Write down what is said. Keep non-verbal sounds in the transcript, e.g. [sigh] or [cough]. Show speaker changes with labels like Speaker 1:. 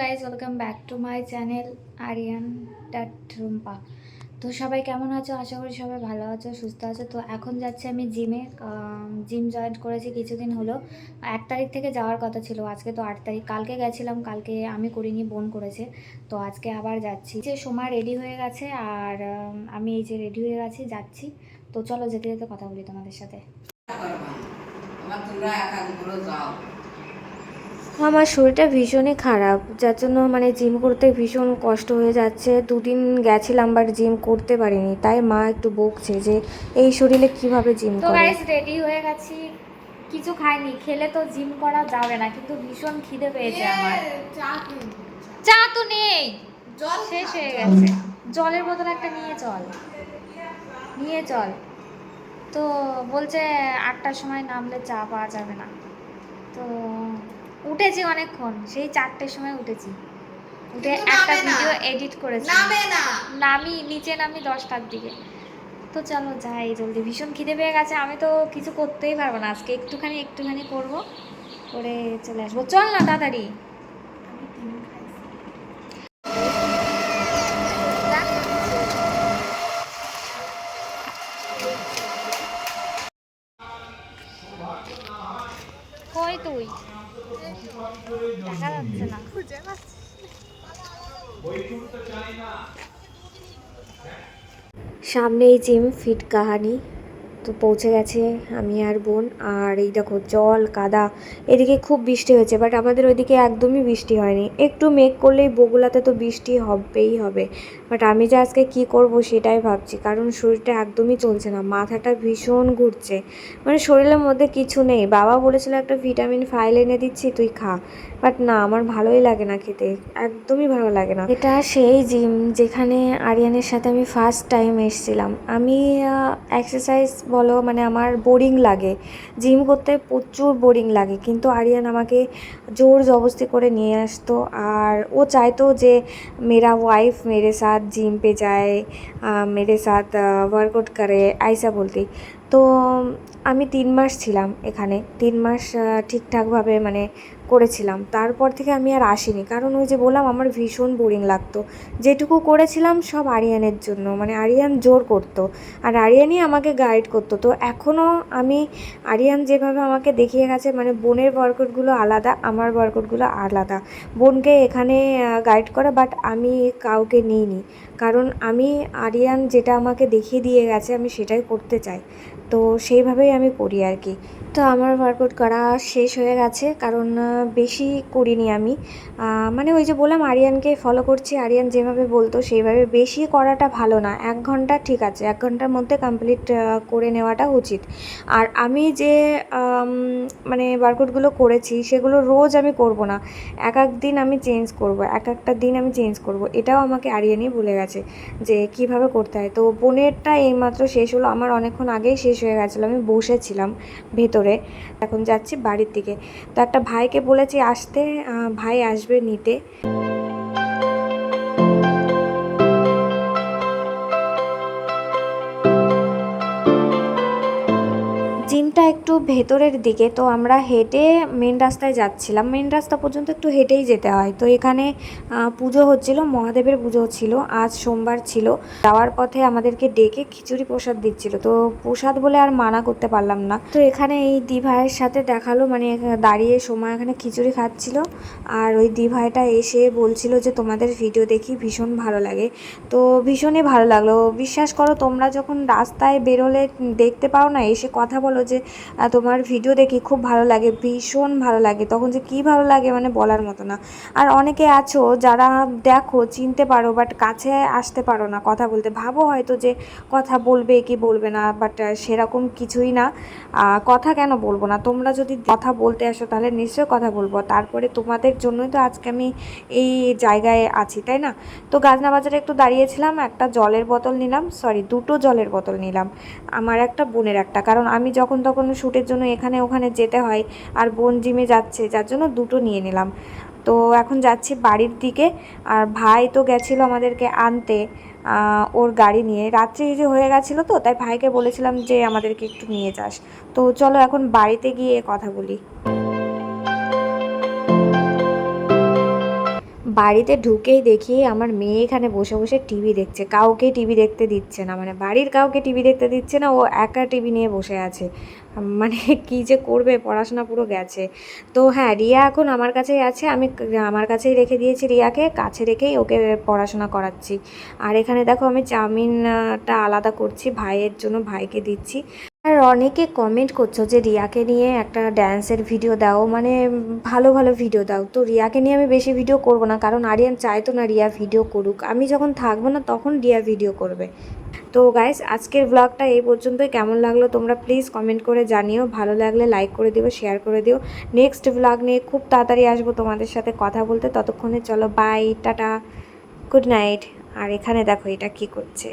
Speaker 1: Guys welcome back to my channel Ariyan dot Rumpa তো সবাই কেমন আছো? আশা করি সবাই ভালো আছো, সুস্থ আছো। তো এখন যাচ্ছি আমি জিমে জিম জয়েন করেছি কিছুদিন হলো। এক তারিখ থেকে যাওয়ার কথা ছিল, আজকে তো আট তারিখ। কালকে গেছিলাম, কালকে আমি করিনি বোন করেছে। তো আজকে আবার যাচ্ছি। যে সময় রেডি হয়ে গেছে, আর আমি এই যে রেডি হয়ে গেছি যাচ্ছি। তো চলো যেতে যেতে কথা বলি তোমাদের সাথে।
Speaker 2: তোমরা যাও।
Speaker 1: আমার শরীরটা ভীষণই খারাপ যার জন্য মানে জিম করতে ভীষণ কষ্ট হয়ে যাচ্ছে। দুদিন গেছিলাম বাট জিম করতে পারিনি তাই মা একটু বকছে যে এই শরীরে কীভাবে জিম
Speaker 3: তো গাইস রেডি হয়ে গেছি। কিছু খাইনি খেলে তো জিম করা যাবে না কিন্তু ভীষণ খিদে পেয়েছে আমার। চা তো নেই।
Speaker 2: জল
Speaker 3: শেষ হয়ে গেছে। জলের বোতল একটা নিয়ে চল। নিয়ে চল। তো বলছে আটটার সময় নামলে চা পাওয়া যাবে না। তো উঠেছি অনেকক্ষণ সেই চারটের সময় উঠেছি। উঠে একটা ভিডিও এডিট করেছি।
Speaker 2: নামে না।
Speaker 3: নামি নিচে নামি দশটার দিকে। তো চলো যাই জলদি। ভীষণ খিদে পেয়ে গেছে আমি তো কিছু করতেই পারব না। আজকে একটুখানি একটুখানি করব করে চলে আসব। চল না তাড়াতাড়ি। কই তুই? দেখা যাচ্ছে না
Speaker 1: সামনেই জিম ফিট কাহানি। তো পৌঁছে গেছে, আমি আর বোন। আর এই দেখো, জল, কাদা, এদিকে খুব বৃষ্টি হয়েছে বাট আমাদের ওইদিকে একদমই বৃষ্টি হয়নি। একটু মেঘ করলেই বগুলাতে তো বৃষ্টি হবেই হবে। বাট আমি যে আজকে কি করব সেটাই ভাবছি, কারণ শরীরটা একদমই চলছে না, মাথাটা ভীষণ ঘুরছে। মানে শরীরের মধ্যে কিছু নেই। বাবা বলেছিল একটা ভিটামিন ফাইল এনে দিচ্ছি, তুই খা। বাট না, আমার ভালোই লাগে না খেতে। একদমই ভালো লাগে না। এটা সেই জিম যেখানে আরিয়ানের সাথে আমি ফার্স্ট টাইম এসেছিলাম। আমি এক্সারসাইজ বলো মানে আমার বোরিং লাগে। জিম করতে প্রচুর বোরিং লাগে, কিন্তু আরিয়ান আমাকে জোর জবস্তি করে নিয়ে আসতো। আর ও চাইতো যে মেরা ওয়াইফ মেরে সাথ জিম পে যায় মেরে সাথ ওয়ার্কআউট করে, আইসা বলতে। তো, আমি তিন মাস ছিলাম এখানে। তিন মাস ঠিকঠাকভাবে মানে করেছিলাম। তারপর থেকে আমি আর আসিনি। কারণ ওই যে বললাম, আমার ভীষণ বোরিং লাগতো। যেটুকু করেছিলাম সব আরিয়ানের জন্য। মানে আরিয়ান জোর করতো। আর আরিয়ানই আমাকে গাইড করতো। তো এখনও আমি আরিয়ান যেভাবে আমাকে দেখিয়ে গেছে মানে বোনের ওয়ার্কআউটগুলো আলাদা, আমার ওয়ার্কআউটগুলো আলাদা। বোনকে এখানে গাইড করে বাট আমি কাউকে নিইনি। কারণ আমি আরিয়ান যেটা আমাকে দেখিয়ে দিয়ে গেছে, আমি সেটাই করতে চাই। তো সেইভাবেই আমি করি আর কি। তো আমার ওয়ার্কআউট করা শেষ হয়ে গেছে। কারণ বেশি করিনি আমি। মানে ওই যে বললাম, আরিয়ানকে ফলো করছি, আরিয়ান যেভাবে বলতো সেইভাবে বেশি করাটা ভালো না। এক ঘণ্টা ঠিক আছে, এক ঘণ্টার মধ্যে কমপ্লিট করে নেওয়াটা উচিত। আর আমি যে মানে ওয়ার্কআউটগুলো করেছি, সেগুলো রোজ আমি করব না। এক এক দিন আমি চেঞ্জ করব, এক একটা দিন আমি চেঞ্জ করব। এটাও আমাকে আরিয়ানই বলে গেছে যে কীভাবে করতে হয়। তো বোনেরটা এইমাত্র শেষ হলো, আমার অনেকক্ষণ আগেই শেষ হয়ে গেছিল, আমি বসেছিলাম ভেতরে। এখন যাচ্ছি বাড়ির দিকে। তো একটা ভাইকে বলেছি আসতে ভাই আসবে নিতে। একটু ভেতরের দিকে, তো আমরা হেঁটে মেন রাস্তায় যাচ্ছিলাম। মেন রাস্তা পর্যন্ত একটু হেঁটেই যেতে হয়। তো এখানে পুজো হচ্ছিল, মহাদেবের পুজো হচ্ছিল, আজ সোমবার ছিল। যাওয়ার পথে আমাদেরকে ডেকে খিচুড়ি প্রসাদ দিচ্ছিল। তো প্রসাদ বলে আর মানা করতে পারলাম না। তো এখানে এই দি ভাইয়ের সাথে দেখাল মানে দাঁড়িয়ে সময় এখানে খিচুড়ি খাচ্ছিল। আর ওই দি ভাইটা এসে বলছিল যে, তোমাদের ভিডিও দেখি, ভীষণ ভালো লাগে। তো ভীষণই ভালো লাগল। বিশ্বাস করো, তোমরা যখন রাস্তায় বেরোলে দেখতে পাও না, এসে কথা বলো যে তোমার ভিডিও দেখি খুব ভালো লাগে, ভীষণ ভালো লাগে। তখন যে কী ভালো লাগে মানে বলার মতো না। আর অনেকে আছো যারা দেখো, চিনতে পারো বাট কাছে আসতে পারো না কথা বলতে। ভাবো হয়তো যে কথা বলবে কি বলবে না বাট সেরকম কিছুই না। কথা কেন বলব না? তোমরা যদি কথা বলতে আসো, তাহলে নিশ্চয়ই কথা বলব। তারপরে তোমাদের জন্যই তো আজকে আমি এই জায়গায় আছি, তাই না? তো গাজনা বাজারে একটু দাঁড়িয়েছিলাম, একটা জলের বোতল নিলাম সরি দুটো জলের বোতল নিলাম। আমার একটা বোনের একটা, কারণ আমি যখন তখন শ্যুটের জন্য এখানে ওখানে যেতে হয় আর বোন জিমে যাচ্ছে, যার জন্য দুটো নিয়ে নিলাম। তো এখন যাচ্ছি বাড়ির দিকে আর ভাই তো গেছিল আমাদেরকে আনতে ওর গাড়ি নিয়ে। রাত্রি যে হয়ে গেছিল তো, তাই ভাইকে বলেছিলাম যে আমাদেরকে একটু নিয়ে যাস। তো চলো এখন বাড়িতে গিয়ে কথা বলি। বাড়িতে ঢুকেই দেখি আমার মেয়ে এখানে বসে বসে টিভি দেখছে। কাউকে টিভি দেখতে দিচ্ছে না। মানে বাড়ির কাউকে টিভি দেখতে দিচ্ছে না, ও একা টিভি নিয়ে বসে আছে। মানে [laughs] কী যে করবে? পড়াশোনা পুরো গেছে। তো হ্যাঁ রিয়া এখন আমার কাছেই আছে। আমি আমার কাছেই রেখে দিয়েছি রিয়াকে। কাছে রেখেই ওকে পড়াশোনা করাচ্ছি। আর এখানে দেখো আমি চাউমিনটা আলাদা করছি, ভাইয়ের জন্য ভাইকে দিচ্ছি। আর অনেকে কমেন্ট করছ যে রিয়াকে নিয়ে একটা ড্যান্সের ভিডিও দাও মানে ভালো ভালো ভিডিও দাও। তো রিয়াকে নিয়ে আমি বেশি ভিডিও করব না, কারণ আরিয়ান চাইতো না রিয়া ভিডিও করুক। আমি যখন থাকব না তখন রিয়া ভিডিও করবে। তো গাইস আজকের ব্লগটা এই পর্যন্তই। কেমন লাগল তোমরা প্লিজ কমেন্ট করে জানিও। ভালো লাগলে লাইক করে দিও শেয়ার করে দিও। নেক্সট ব্লগ নিয়ে খুব তাড়াতাড়ি আসব তোমাদের সাথে কথা বলতে। ততক্ষণে চলো বাই টাটা গুড নাইট আর এখানে দেখো এটা কি করছে।